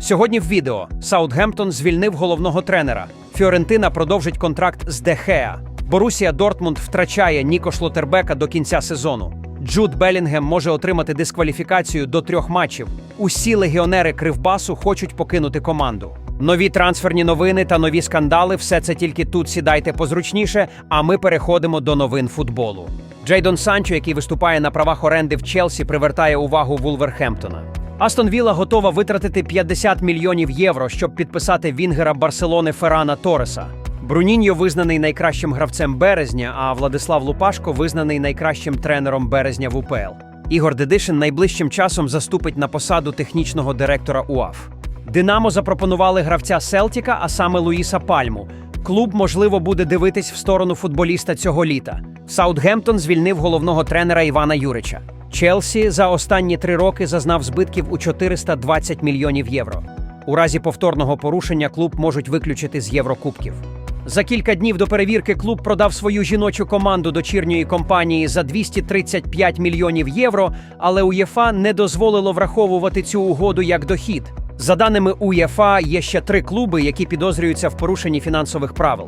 Сьогодні в відео Саутгемптон звільнив головного тренера. Фіорентина продовжить контракт з Дехеа. Борусія Дортмунд втрачає Ніко Шлотербека до кінця сезону. Джуд Белінгем може отримати дискваліфікацію до трьох матчів. Усі легіонери Кривбасу хочуть покинути команду. Нові трансферні новини та нові скандали все це тільки тут сідайте позручніше, а ми переходимо до новин футболу. Джейдон Санчо, який виступає на правах оренди в Челсі, привертає увагу Вулверхемптона. Астон Вілла готова витратити 50 мільйонів євро, щоб підписати вінгера Барселони Феррана Тореса. Бруніньо визнаний найкращим гравцем березня, а Владислав Лупашко визнаний найкращим тренером березня в УПЛ. Ігор Дедишин найближчим часом заступить на посаду технічного директора УАФ. Динамо запропонували гравця Селтіка, а саме Луїса Пальму. Клуб, можливо, буде дивитись в сторону футболіста цього літа. Саутгемптон звільнив головного тренера Івана Юрича. Челсі за останні три роки зазнав збитків у 420 мільйонів євро. У разі повторного порушення клуб можуть виключити з Єврокубків. За кілька днів до перевірки клуб продав свою жіночу команду дочірньої компанії за 235 мільйонів євро, але УЄФА не дозволило враховувати цю угоду як дохід. За даними УЄФА, є ще три клуби, які підозрюються в порушенні фінансових правил.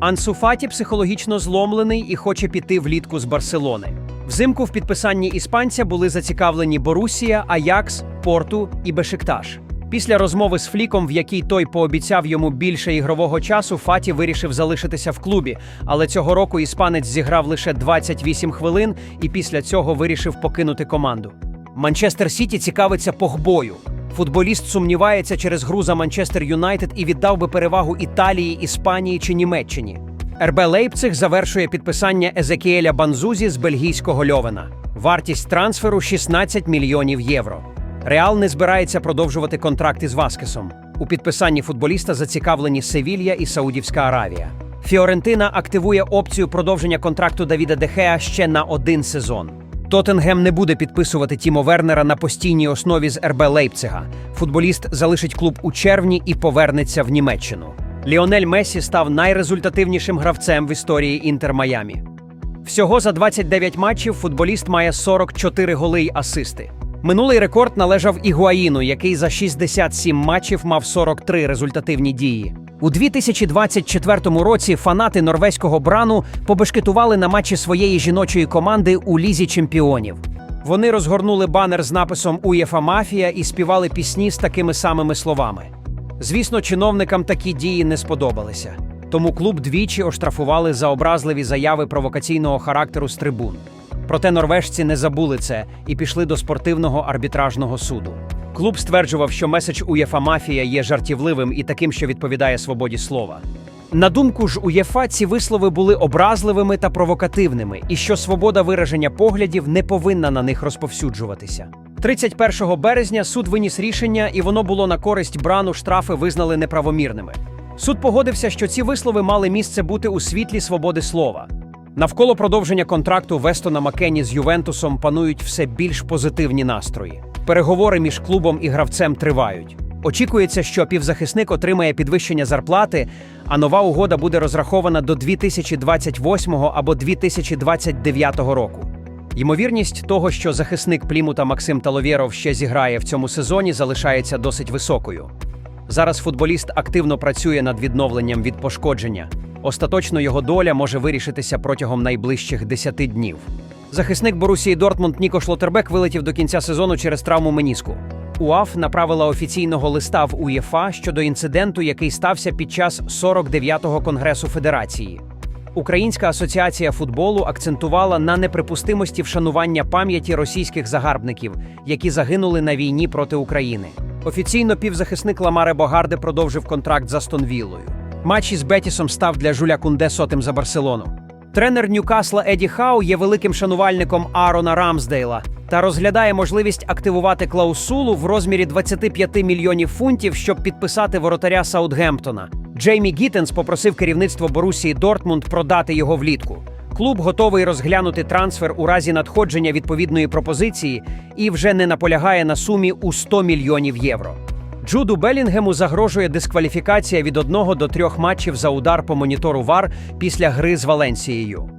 Ансу Фаті психологічно зломлений і хоче піти влітку з Барселони. Взимку в підписанні іспанця були зацікавлені Борусія, Аякс, Порту і Бешикташ. Після розмови з Фліком, в якій той пообіцяв йому більше ігрового часу, Фаті вирішив залишитися в клубі. Але цього року іспанець зіграв лише 28 хвилин і після цього вирішив покинути команду. Манчестер Сіті цікавиться Погбою. Футболіст сумнівається через гру за Манчестер Юнайтед і віддав би перевагу Італії, Іспанії чи Німеччині. РБ Лейпциг завершує підписання Езекіеля Банзузі з бельгійського Льовена. Вартість трансферу 16 мільйонів євро. Реал не збирається продовжувати контракт із Васкесом. У підписанні футболіста зацікавлені Севілья і Саудівська Аравія. Фіорентина активує опцію продовження контракту Давіда Дехеа ще на один сезон. Тоттенгем не буде підписувати Тімо Вернера на постійній основі з РБ Лейпцига. Футболіст залишить клуб у червні і повернеться в Німеччину. Ліонель Месі став найрезультативнішим гравцем в історії Інтер Майамі. Всього за 29 матчів футболіст має 44 голи й асисти. Минулий рекорд належав Ігуаїну, який за 67 матчів мав 43 результативні дії. У 2024 році фанати норвезького брану побешкетували на матчі своєї жіночої команди у лізі чемпіонів. Вони розгорнули банер з написом УЄФА Мафія і співали пісні з такими самими словами. Звісно, чиновникам такі дії не сподобалися. Тому клуб двічі оштрафували за образливі заяви провокаційного характеру з трибун. Проте норвежці не забули це і пішли до спортивного арбітражного суду. Клуб стверджував, що меседж УЄФА Мафія є жартівливим і таким, що відповідає свободі слова. На думку ж УЄФА, ці вислови були образливими та провокативними, і що свобода вираження поглядів не повинна на них розповсюджуватися. 31 березня суд виніс рішення, і воно було на користь брану штрафи визнали неправомірними. Суд погодився, що ці вислови мали місце бути у світлі свободи слова. Навколо продовження контракту Вестона Маккені з Ювентусом панують все більш позитивні настрої. Переговори між клубом і гравцем тривають. Очікується, що півзахисник отримає підвищення зарплати, а нова угода буде розрахована до 2028 або 2029 року. Ймовірність того, що захисник Плімута Максим Таловєров ще зіграє в цьому сезоні, залишається досить високою. Зараз футболіст активно працює над відновленням від пошкодження. Остаточно його доля може вирішитися протягом найближчих 10 днів. Захисник Борусії Дортмунд Ніко Шлотербек вилетів до кінця сезону через травму меніску. УАФ направила офіційного листа в УЄФА щодо інциденту, який стався під час 49-го конгресу Федерації. Українська асоціація футболу акцентувала на неприпустимості вшанування пам'яті російських загарбників, які загинули на війні проти України. Офіційно півзахисник Ламаре Богарде продовжив контракт з Астон Віллою. Матч із Бетісом став для Жуля Кунде сотим за Барселону. Тренер Ньюкасла Еді Хау є великим шанувальником Арона Рамсдейла та розглядає можливість активувати клаусулу в розмірі 25 мільйонів фунтів, щоб підписати воротаря Саутгемптона. Джеймі Гіттенс попросив керівництво Борусії Дортмунд продати його влітку. Клуб готовий розглянути трансфер у разі надходження відповідної пропозиції і вже не наполягає на сумі у 100 мільйонів євро. Джуду Белінгему загрожує дискваліфікація від одного до трьох матчів за удар по монітору ВАР після гри з Валенсією.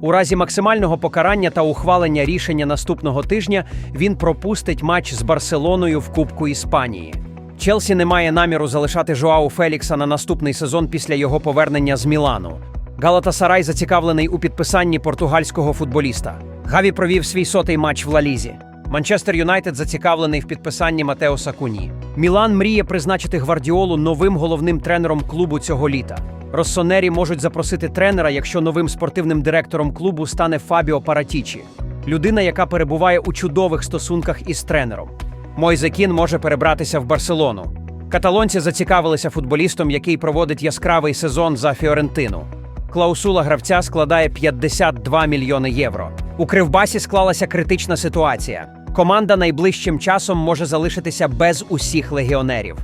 У разі максимального покарання та ухвалення рішення наступного тижня він пропустить матч з Барселоною в Кубку Іспанії. Челсі не має наміру залишати Жоау Фелікса на наступний сезон після його повернення з Мілану. Галатасарай зацікавлений у підписанні португальського футболіста. Гаві провів свій сотий матч в Лалізі. Манчестер Юнайтед зацікавлений в підписанні Матеоса Куні. Мілан мріє призначити Гвардіолу новим головним тренером клубу цього літа. Россонері можуть запросити тренера, якщо новим спортивним директором клубу стане Фабіо Паратічі, людина, яка перебуває у чудових стосунках із тренером. Мойзе Кін може перебратися в Барселону. Каталонці зацікавилися футболістом, який проводить яскравий сезон за Фіорентину. Клаусула гравця складає 52 мільйони євро. У Кривбасі склалася критична ситуація. Команда найближчим часом може залишитися без усіх легіонерів.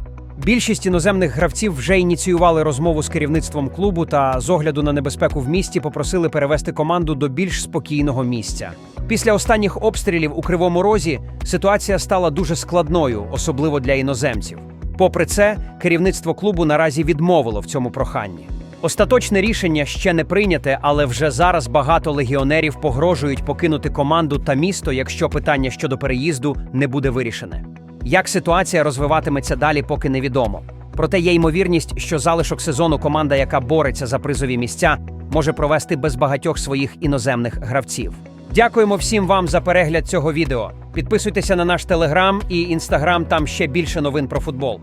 Більшість іноземних гравців вже ініціювали розмову з керівництвом клубу та з огляду на небезпеку в місті попросили перевести команду до більш спокійного місця. Після останніх обстрілів у Кривому Розі ситуація стала дуже складною, особливо для іноземців. Попри це, керівництво клубу наразі відмовило в цьому проханні. Остаточне рішення ще не прийняте, але вже зараз багато легіонерів погрожують покинути команду та місто, якщо питання щодо переїзду не буде вирішене. Як ситуація розвиватиметься далі, поки невідомо. Проте є ймовірність, що залишок сезону команда, яка бореться за призові місця, може провести без багатьох своїх іноземних гравців. Дякуємо всім вам за перегляд цього відео. Підписуйтеся на наш телеграм і інстаграм, там ще більше новин про футбол.